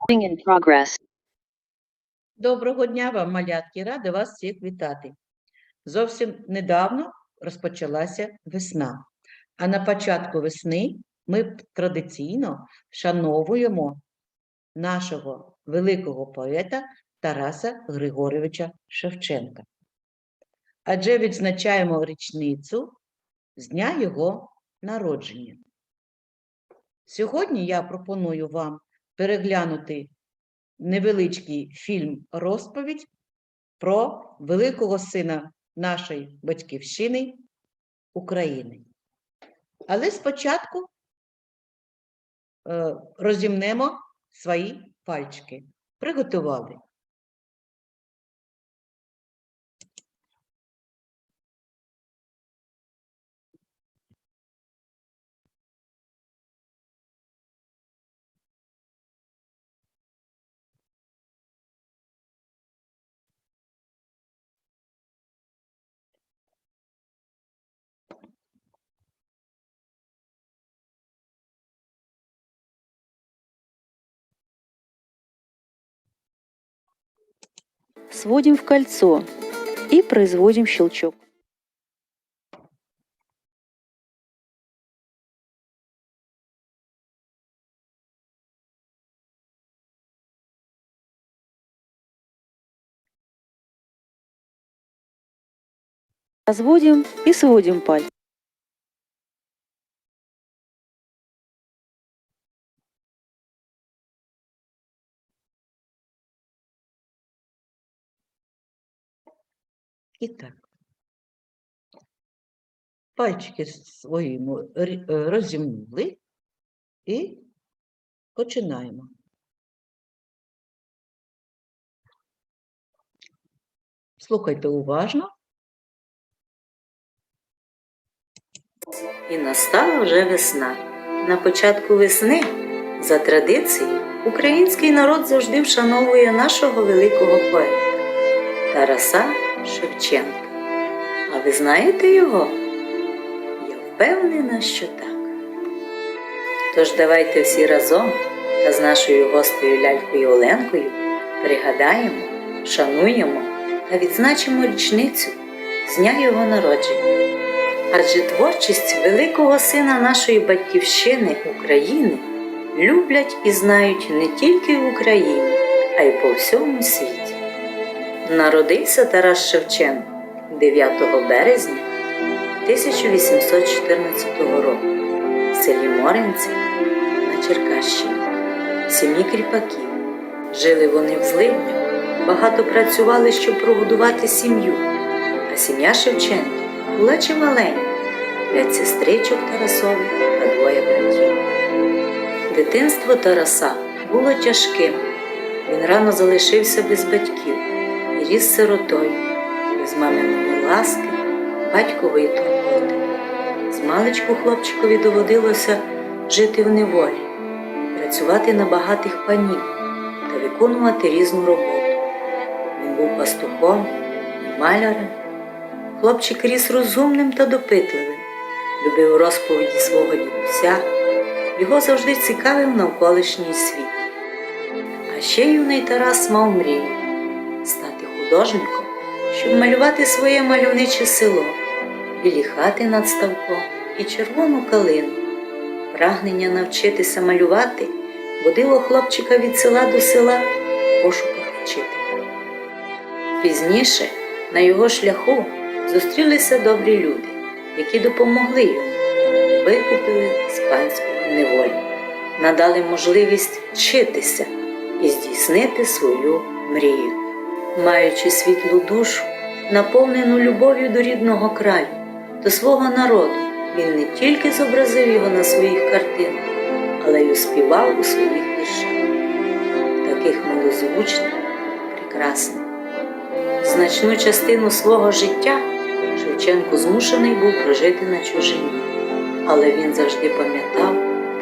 Recording in progress. Доброго дня вам, малятки, рада вас всіх вітати. Зовсім недавно розпочалася весна, а на початку весни ми традиційно вшановуємо нашого великого поета Тараса Григоровича Шевченка. Адже відзначаємо річницю з дня його народження. Сьогодні я пропоную вам переглянути невеличкий фільм розповідь про великого сина нашої батьківщини України. Але спочатку е, розімнемо свої пальчики. Приготували. Сводим в кольцо и производим щелчок. Разводим и сводим пальцы. І так. Пальчики свої розімнули і починаємо. Слухайте уважно. І настала вже весна. На початку весни, за традицією, український народ завжди вшановує нашого великого поета Тараса Шевченка. А ви знаєте його? Я впевнена, що так. Тож давайте всі разом та з нашою гостею лялькою Оленкою пригадаємо, шануємо та відзначимо річницю з дня його народження. Адже творчість великого сина нашої батьківщини України люблять і знають не тільки в Україні, а й по всьому світі. Народився Тарас Шевченко 9 березня 1814 року в селі Моринці на Черкащині, сім'ї кріпаків. Жили вони в зливнях, багато працювали, щоб прогодувати сім'ю, а сім'я Шевченків була чималенька, п'ять сестричок Тарасових та двоє братів. Дитинство Тараса було тяжким. Він рано залишився без батьків ріс сиротою, без маминої ласки, батькової турботи. Змалечку хлопчикові доводилося жити в неволі, працювати на багатих панів та виконувати різну роботу. Він був пастухом малярем. Хлопчик ріс розумним та допитливим, любив розповіді свого дідуся, його завжди цікавив навколишній світ. А ще юний Тарас мав мрію художником, щоб малювати своє мальовниче село, білі хати над ставком і червону калину. Прагнення навчитися малювати водило хлопчика від села до села в пошуках вчителя. Пізніше на його шляху зустрілися добрі люди, які допомогли йому, викупили з панської неволі, надали можливість вчитися і здійснити свою мрію. Маючи світлу душу, наповнену любов'ю до рідного краю, до свого народу, він не тільки зобразив його на своїх картинах, але й успівав у своїх віршах, таких милозвучних, прекрасних. Значну частину свого життя Шевченко змушений був прожити на чужині, але він завжди пам'ятав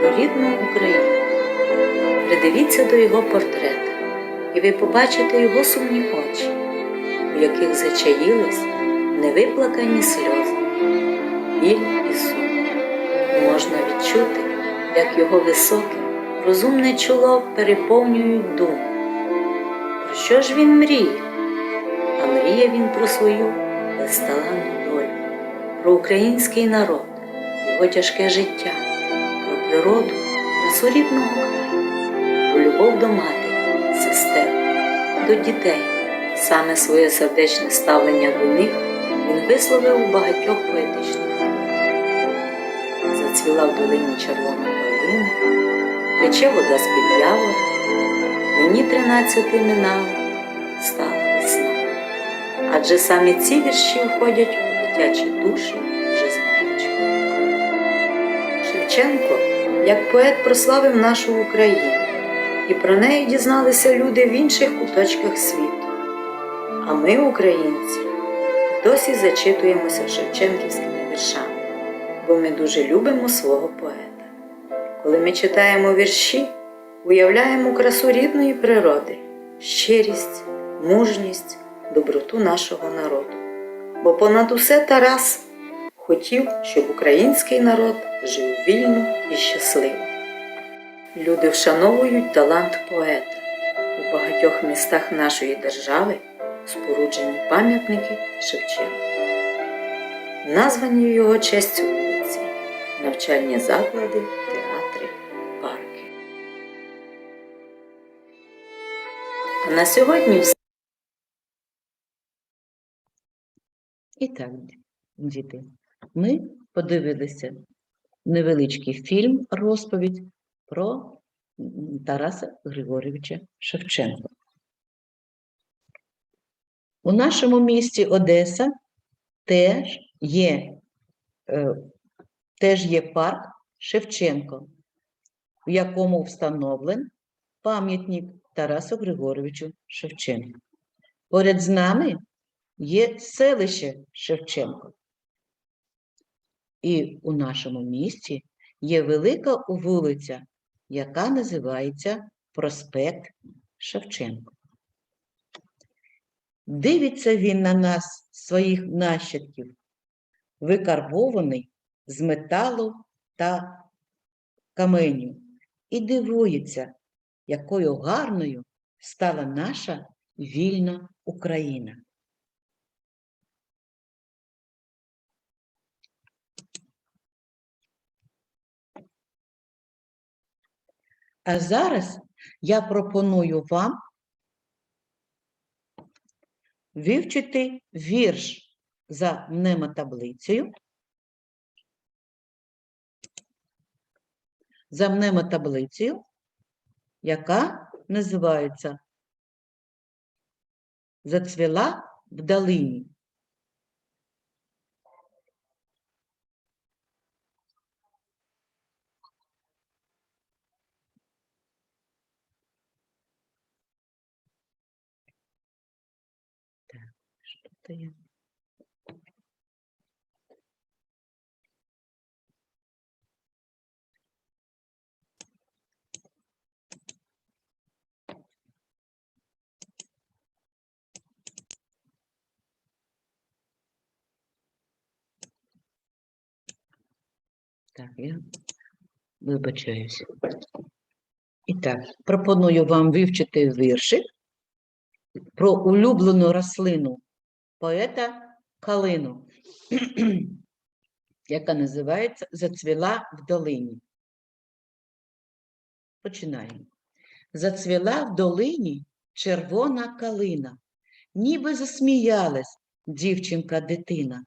про рідну Україну. Придивіться до його портрета, і ви побачите його сумні очі, у яких зачаїлись невиплакані сльози, біль і сум. Можна відчути, як його високе, розумне чоло переповнюють думу. Про що ж він мріє? А мріє він про свою безталанну долю, про український народ, його тяжке життя, про природу, красу рідного краю, про любов до матері, сестер, до дітей. Саме своє сердечне ставлення до них він висловив у багатьох поетичних. Зацвіла в долині червона калина, тече вода з-під явора, мені тринадцяти минало, стала весна. Адже саме ці вірші входять у дитячі душі вже з маличку. Шевченко, як поет, прославив нашу Україну, і про неї дізналися люди в інших куточках світу. А ми, українці, досі зачитуємося шевченківськими віршами, бо ми дуже любимо свого поета. Коли ми читаємо вірші, уявляємо красу рідної природи, щирість, мужність, доброту нашого народу. Бо понад усе Тарас хотів, щоб український народ жив вільно і щасливо. Люди вшановують талант поета. У багатьох містах нашої держави споруджені пам'ятники Шевченка. Названі його честь вулиці, навчальні заклади, театри, парки. А на сьогодні все. І так, діти, ми подивилися невеличкий фільм розповідь про Тараса Григорьовича Шевченка. У нашому місті Одеса теж є, е, теж є парк Шевченко, в якому встановлен пам'ятник Тарасу Григоровичу Шевченку. Поряд з нами є селище Шевченко. І у нашому місті є велика вулиця, яка називається Проспект Шевченко. Дивиться він на нас, своїх нащадків, викарбований з металу та каменю, і дивується, якою гарною стала наша вільна Україна. А зараз я пропоную вам вивчити вірш за мнемотаблицею. За мнемотаблицею, яка називається Зацвіла в долині. Что-то. Так, я вибачаюся. І так, пропоную вам вивчити віршик про улюблену рослину поета Калину, яка називається Зацвіла в долині. Починаємо. Зацвіла в долині червона калина, ніби засміялась дівчинка-дитина.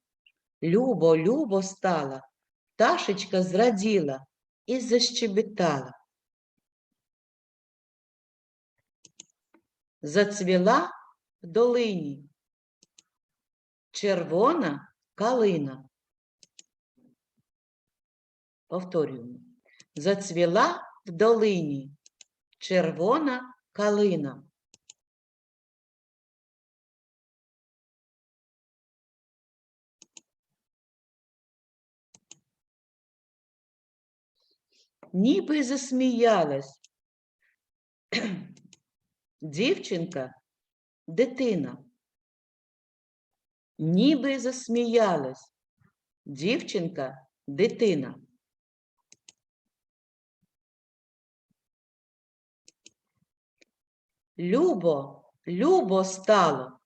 Любо, любо стала, пташечка зраділа і защебетала. Зацвіла в долині червона калина. Повторюємо. Зацвіла в долині червона калина. Ніби засміялась дівчинка, дитина. Ніби засміялась дівчинка, дитина. Любо, любо стало.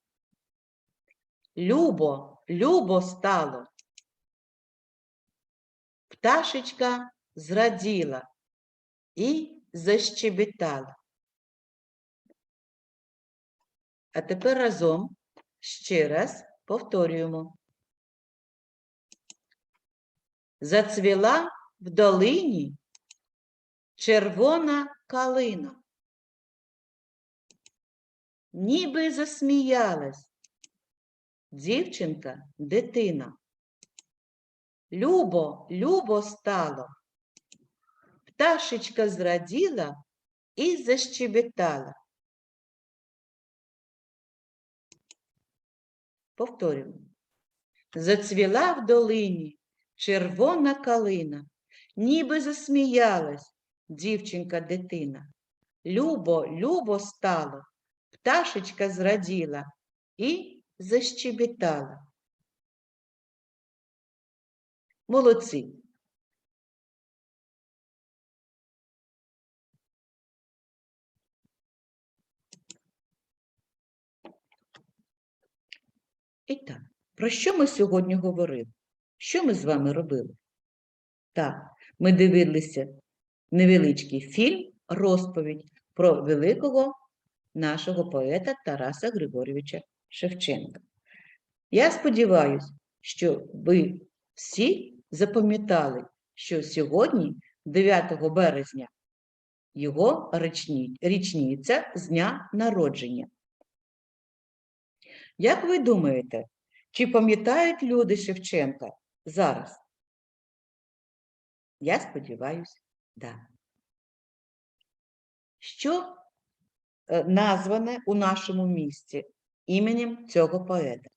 Любо, любо стало. Пташечка зраділа і защебетала. А тепер разом ще раз повторюємо. Зацвіла в долині червона калина. Ніби засміялась дівчинка, дитина. Любо, любо стало. Пташечка зраділа і защебетала. Повторюємо. Зацвіла в долині червона калина, ніби засміялась дівчинка дитина. Любо, любо стало, пташечка зраділа і защебетала. Молодці. І так, про що ми сьогодні говорили? Що ми з вами робили? Так, ми дивилися невеличкий фільм, розповідь про великого нашого поета Тараса Григорьовича Шевченка. Я сподіваюся, що ви всі запам'ятали, що сьогодні, 9 березня, його річні- річниця з дня народження. Як ви думаєте, чи пам'ятають люди Шевченка зараз? Я сподіваюся, да. Що е, назване у нашому місті іменем цього поета?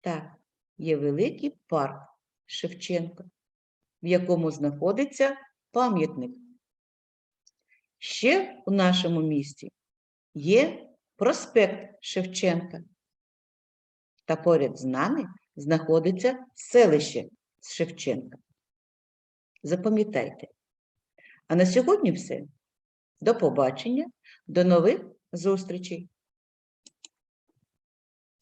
Так, є великий парк Шевченка, в якому знаходиться пам'ятник. Ще у нашому місті є проспект Шевченка. Та поряд з нами знаходиться селище Шевченка. Запам'ятайте. А на сьогодні все. До побачення, до нових зустрічей!